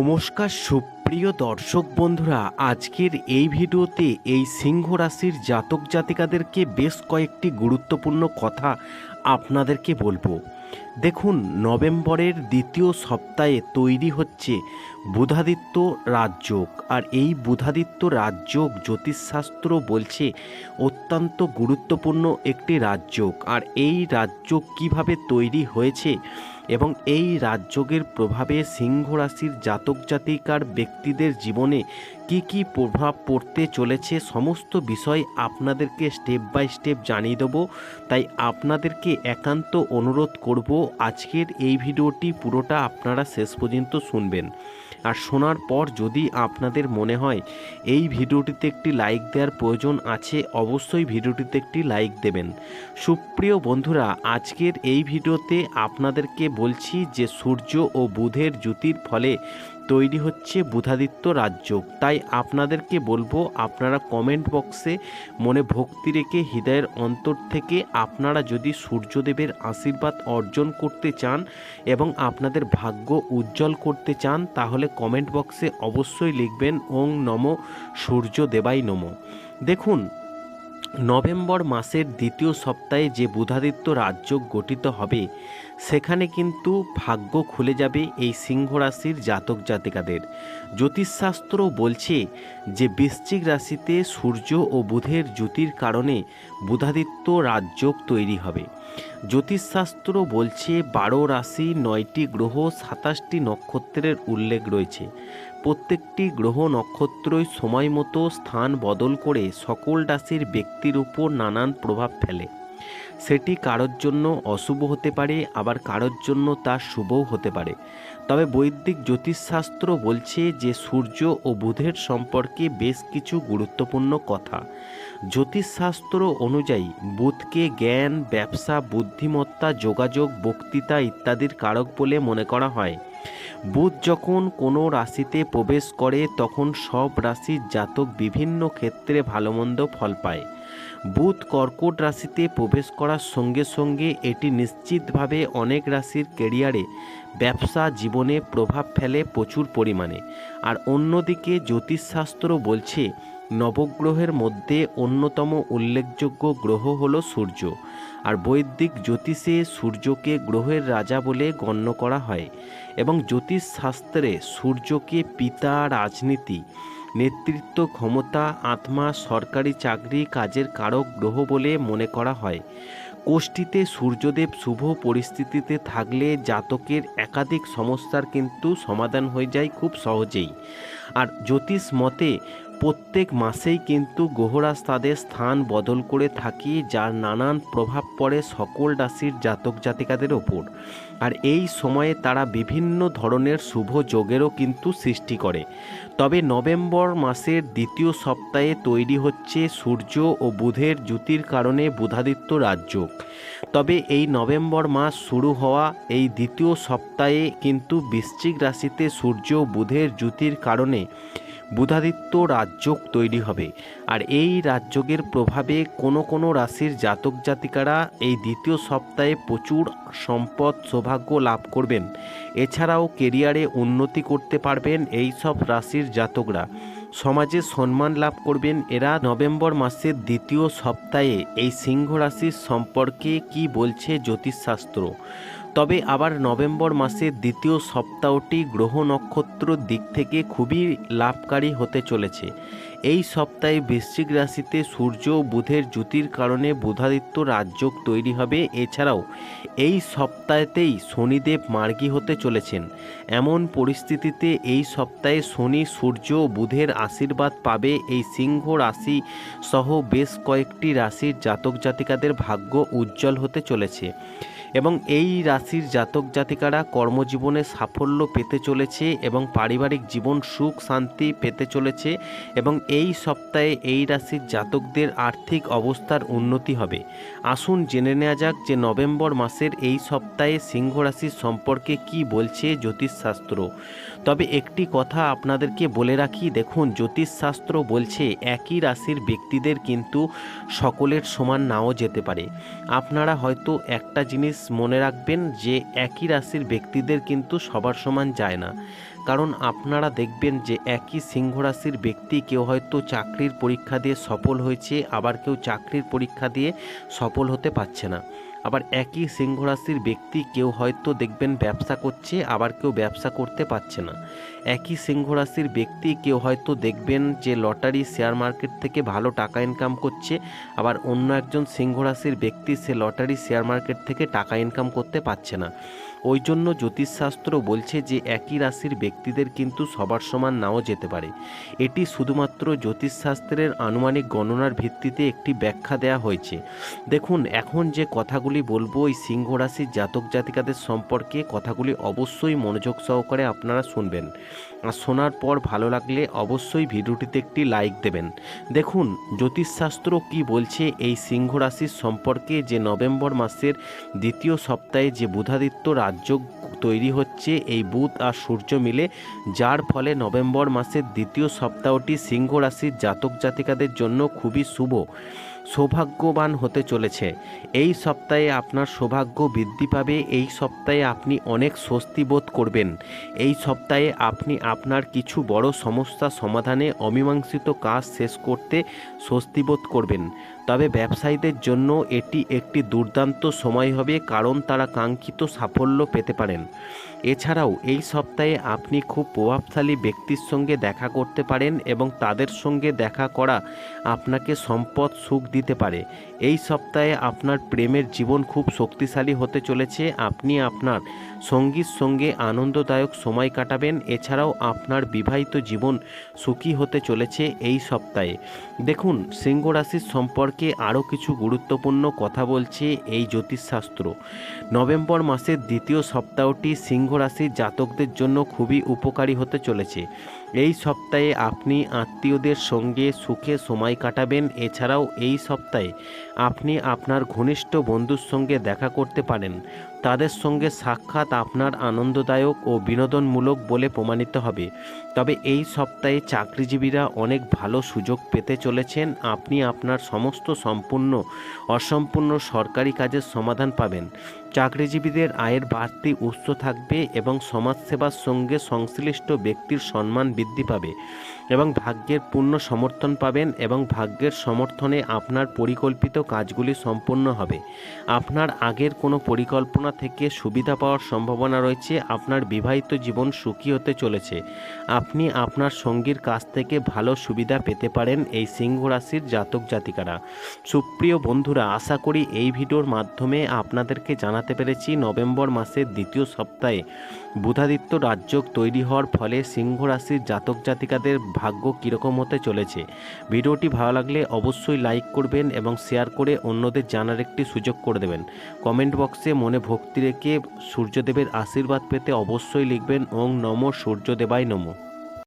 নমস্কার, সুপ্রিয় দর্শক বন্ধুরা, আজকের এই ভিডিওতে এই সিংহ রাশির জাতক জাতিকাদেরকে বেশ কয়েকটি গুরুত্বপূর্ণ কথা আপনাদেরকে বলব। দেখুন, নভেম্বরের দ্বিতীয় সপ্তাহে তৈরি হচ্ছে বুধাদিত্য রাজযোগ, আর এই বুধাদিত্য রাজযোগ জ্যোতিষশাস্ত্র বলছে অত্যন্ত গুরুত্বপূর্ণ একটি রাজযোগ। আর এই রাজযোগ কীভাবে তৈরি হয়েছে এবং এই রাজযোগের প্রভাবে সিংহ রাশির জাতক জাতিকার ব্যক্তিদের জীবনে কি কি প্রভাব পড়তে চলেছে সমস্ত বিষয় আপনাদেরকে স্টেপ বাই স্টেপ জানিয়ে দেবো। তাই আপনাদেরকে একান্ত অনুরোধ করব আজকের এই ভিডিওটি পুরোটা আপনারা শেষ পর্যন্ত শুনবেন। আর শোনার পর যদি আপনাদের মনে হয় এই ভিডিওটিতে একটি লাইক দেওয়ার প্রয়োজন আছে, অবশ্যই ভিডিওটিতে একটি লাইক দেবেন। সুপ্রিয় বন্ধুরা, আজকের এই ভিডিওতে আপনাদেরকে বলছি যে সূর্য ও বুধের জ্যোতির ফলে তৈরি হচ্ছে বুধাদিত্য রাজযোগ তাই আপনাদেরকে বলব, আপনারা কমেন্ট বক্সে মনে ভক্তি রেখে হৃদয়ের অন্তর থেকে আপনারা যদি সূর্যদেবের আশীর্বাদ অর্জন করতে চান এবং আপনাদের ভাগ্য উজ্জ্বল করতে চান, তাহলে কমেন্ট বক্সে অবশ্যই লিখবেন, ওং নম সূর্য দেবাই নম। দেখুন, নভেম্বর মাসের দ্বিতীয় সপ্তাহে যে বুধাদিত্য রাজযোগ গঠিত হবে সেখানে কিন্তু ভাগ্য খুলে যাবে এই সিংহ রাশির জাতক জাতিকাদের। জ্যোতিষশাস্ত্র বলছে যে বৃশ্চিক রাশিতে সূর্য ও বুধের জ্যোতির কারণে বুধাদিত্য রাজযোগ তৈরি হবে। জ্যোতিষশাস্ত্র বলছে বারো রাশি নয়টি গ্রহ সাতাশটি নক্ষত্রের উল্লেখ রয়েছে। প্রত্যেকটি গ্রহ নক্ষত্রই সময় মতো স্থান বদল করে সকল রাশির ব্যক্তির উপর নানান প্রভাব ফেলে। সেটি কারোর জন্য অশুভ হতে পারে, আবার কারোর জন্য তা শুভও হতে পারে। তবে বৈদিক জ্যোতিষশাস্ত্র বলছে যে সূর্য ও বুধের সম্পর্কে বেশ কিছু গুরুত্বপূর্ণ কথা। জ্যোতিষশাস্ত্র অনুযায়ী, বুধকে জ্ঞান, ব্যবসা, বুদ্ধিমত্তা, যোগাযোগ, বক্তৃতা ইত্যাদির কারক বলে মনে করা হয়। বুধ যখন কোনো রাশিতে প্রবেশ করে, তখন সব রাশির জাতক বিভিন্ন ক্ষেত্রে ভালো মন্দ ফল পায়। বুধ কর্কট রাশিতে প্রবেশ করার সঙ্গে সঙ্গে এটি নিশ্চিতভাবে অনেক রাশির কেরিয়ারে ব্যবসা জীবনে প্রভাব ফেলে প্রচুর পরিমাণে। আর অন্যদিকে জ্যোতিষশাস্ত্র বলছে, নবগ্রহের মধ্যে অন্যতম উল্লেখযোগ্য গ্রহ হল সূর্য। আর বৈদিক জ্যোতিষে সূর্যকে গ্রহের রাজা বলে গণ্য করা হয় এবং জ্যোতিষশাস্ত্রে সূর্যকে পিতা, রাজনীতি নেতৃত্ব ক্ষমতা, আত্মা, সরকারি চাকরি, কাজের কারক গ্রহ বলে মনে করা হয়। কোষ্ঠীতে সূর্যদেব শুভ পরিস্থিতিতে থাকলে জাতকের একাধিক সমস্যার কিন্তু সমাধান হয়ে যায় খুব সহজেই। আর জ্যোতিষ মতে প্রত্যেক মাসেই কিন্তু গ্রহরাজ তাদের স্থান বদল করে থাকি, যার নানান প্রভাব পড়ে সকল রাশির জাতক জাতিকাদের ওপর। আর এই সময়ে তারা বিভিন্ন ধরনের শুভ যোগেরও কিন্তু সৃষ্টি করে। তবে নভেম্বর মাসের দ্বিতীয় সপ্তাহে তৈরি হচ্ছে সূর্য ও বুধের জ্যোতির কারণে বুধাদিত্য রাজযোগ তবে এই নভেম্বর মাস শুরু হওয়া এই দ্বিতীয় সপ্তাহে কিন্তু বৃশ্চিক রাশিতে সূর্য বুধের জ্যোতির কারণে বুধাদিত্য রাজযোগ তৈরি হবে। আর এই রাজযোগের প্রভাবে কোনো কোনো রাশির জাতক জাতিকারা এই দ্বিতীয় সপ্তাহে প্রচুর সম্পদ সৌভাগ্য লাভ করবেন। এছাড়াও কেরিয়ারে উন্নতি করতে পারবেন এই সব রাশির জাতকরা। সমাজে সম্মান লাভ করবেন এরা নভেম্বর মাসের দ্বিতীয় সপ্তাহে এই সিংহ রাশির সম্পর্কে কি বলছে জ্যোতিষশাস্ত্র? তবে আবার নভেম্বর মাসের দ্বিতীয় সপ্তাহটি গ্রহ নক্ষত্র দিক থেকে খুবই লাভকারী হতে চলেছে। এই সপ্তাহে বৃশ্চিক রাশিতে সূর্য বুধের জ্যোতির কারণে বুধাদিত্য রাজযোগ তৈরি হবে। এছাড়াও এই সপ্তাহেতেই শনিদেব মার্গী হতে চলেছেন। এমন পরিস্থিতিতে এই সপ্তাহে শনি সূর্য বুধের আশীর্বাদ পাবে এই সিংহ রাশি সহ বেশ কয়েকটি রাশির জাতক জাতিকাদের ভাগ্য উজ্জ্বল হতে চলেছে। এবং এই রাশির জাতক জাতিকারা কর্মজীবনে সাফল্য পেতে চলেছে এবং পারিবারিক জীবন সুখ শান্তি পেতে চলেছে এবং এই সপ্তাহে এই রাশির জাতকদের আর্থিক অবস্থার উন্নতি হবে। আসুন জেনে নেওয়া যাক যে নভেম্বর মাসের এই সপ্তাহে সিংহ রাশির সম্পর্কে কি বলছে জ্যোতিষশাস্ত্র। তবে একটি কথা আপনাদেরকে বলে রাখি, দেখুন জ্যোতিষশাস্ত্র বলছে একই রাশির ব্যক্তিদের কিন্তু সকলের সমান নাও যেতে পারে। আপনারা হয়তো একটা জিনিস জিনিস মনে রাখবেন যে একই রাশির ব্যক্তিদের কিন্তু সবার সমান যায় না। কারণ আপনারা দেখবেন যে একই সিংহ রাশির ব্যক্তি কেউ হয়তো চাকরির পরীক্ষা দিয়ে সফল হয়েছে, আবার কেউ চাকরির পরীক্ষা দিয়ে সফল হতে পারছে না। আবার একই সিংহ রাশির ব্যক্তি কেউ হয়তো দেখবেন ব্যবসা করছে, আবার কেউ ব্যবসা করতে পারছে না। একই সিংহ রাশির ব্যক্তি কেউ হয়তো দেখবেন যে লটারি, শেয়ার মার্কেট থেকে ভালো টাকা ইনকাম করছে, আবার অন্য একজন সিংহ রাশির ব্যক্তি সে লটারি, শেয়ার মার্কেট থেকে টাকা ইনকাম করতে পারছে না। ওই জন্য জ্যোতিষশাস্ত্র বলছে যে একই রাশির ব্যক্তিদের কিন্তু সবার সমান নাও যেতে পারে। এটি শুধুমাত্র জ্যোতিষশাস্ত্রের আনুমানিক গণনার ভিত্তিতে একটি ব্যাখ্যা দেওয়া হয়েছে। দেখুন, এখন যে কথাগুলি বলব ওই সিংহ রাশির জাতক জাতিকাদের সম্পর্কে কথাগুলি অবশ্যই মনোযোগ সহকারে আপনারা শুনবেন। আর শোনার পর ভালো লাগলে অবশ্যই ভিডিওটিতে একটি লাইক দেবেন। দেখুন, জ্যোতিষশাস্ত্র কি বলছে, এই সিংহ রাশির সম্পর্কে যে নভেম্বর মাসের দ্বিতীয় সপ্তাহে যে বুধাদিত্য রাজ্য তৈরি হচ্ছে, এই বুধ আর সূর্য মিলে, যার ফলে নভেম্বর মাসের দ্বিতীয় সপ্তাহটি সিংহ রাশির জাতক জাতিকাদের জন্য খুবই শুভ। সৌভাগ্যবান হতে চলেছে। এই সপ্তাহে আপনার সৌভাগ্য বৃদ্ধি পাবে, এই সপ্তাহে আপনি অনেক স্বস্তি বোধ করবেন। এই সপ্তাহে আপনি আপনার কিছু বড় সমস্যা সমাধানে অমীমাংসিত কাজ শেষ করতে স্বস্তি বোধ করবেন। তবে ব্যবসায়ীদের জন্য এটি একটি দুর্দান্ত সময় হবে কারণ তারা কাঙ্ক্ষিত সাফল্য পেতে পারেন। এছাড়াও এই সপ্তাহে আপনি খুব প্রভাবশালী ব্যক্তির সঙ্গে দেখা করতে পারেন এবং তাদের সঙ্গে দেখা করা আপনাকে সম্পদ সুখ দিতে পারে। এই সপ্তাহে আপনার প্রেমের জীবন খুব শক্তিশালী হতে চলেছে। আপনি আপনার সঙ্গীর সঙ্গে আনন্দদায়ক সময় কাটাবেন। এছাড়াও আপনার বিবাহিত জীবন সুখী হতে চলেছে এই সপ্তাহে। দেখুন সিংহ রাশির সম্পর্কে আরও কিছু গুরুত্বপূর্ণ কথা বলছে এই জ্যোতিষশাস্ত্র। নভেম্বর মাসের দ্বিতীয় সপ্তাহটি সিংহ রাশির জাতকদের জন্য খুবই উপকারী হতে চলেছে। এই সপ্তাহে আপনি আত্মীয়দের সঙ্গে সুখে সময় কাটাবেন, এছাড়াও এই সপ্তাহে আপনি আপনার ঘনিষ্ঠ বন্ধুর সঙ্গে দেখা করতে পারেন। তাদের সঙ্গে সাক্ষাৎ আপনার আনন্দদায়ক ও বিনোদনমূলক বলে প্রমাণিত হবে। তবে এই সপ্তাহে চাকরিজীবীরা অনেক ভালো সুযোগ পেতে চলেছেন। আপনি আপনার সমস্ত সম্পূর্ণ, অসম্পূর্ণ সরকারি কাজের সমাধান পাবেন। চাকরিজীবীদের আয়ের বাড়তি উৎস থাকবে এবং সমাজসেবার সঙ্গে সংশ্লিষ্ট ব্যক্তির সম্মান বৃদ্ধি পাবে। এবং ভাগ্যের পূর্ণ সমর্থন পাবেন এবং ভাগ্যের সমর্থনে আপনার পরিকল্পিত কাজগুলি সম্পূর্ণ হবে। আপনার আগের কোনো পরিকল্পনা থেকে সুবিধা পাওয়ার সম্ভাবনা রয়েছে, আপনার বিবাহিত জীবন সুখী হতে চলেছে। আপনি আপনার সঙ্গীর কাছ থেকে ভালো সুবিধা পেতে পারেন এই সিংহ রাশির জাতক জাতিকারা। সুপ্রিয় বন্ধুরা, আশা করি এই ভিডিওর মাধ্যমে আপনাদেরকে জানাতে পেরেছি নভেম্বর মাসের দ্বিতীয় সপ্তাহে বুধাদিত্য রাজ্য তৈরি হওয়ার ফলে সিংহ রাশির জাতক জাতিকাদের ভাগ্য কীরকম হতে চলেছে। ভিডিওটি ভালো লাগলে অবশ্যই লাইক করবেন এবং শেয়ার করে অন্যদের জানার একটি সুযোগ করে দেবেন। কমেন্ট বক্সে মনে ভক্তি রেখে সূর্যদেবের আশীর্বাদ পেতে অবশ্যই লিখবেন ওং নম সূর্যদেবায় নমঃ।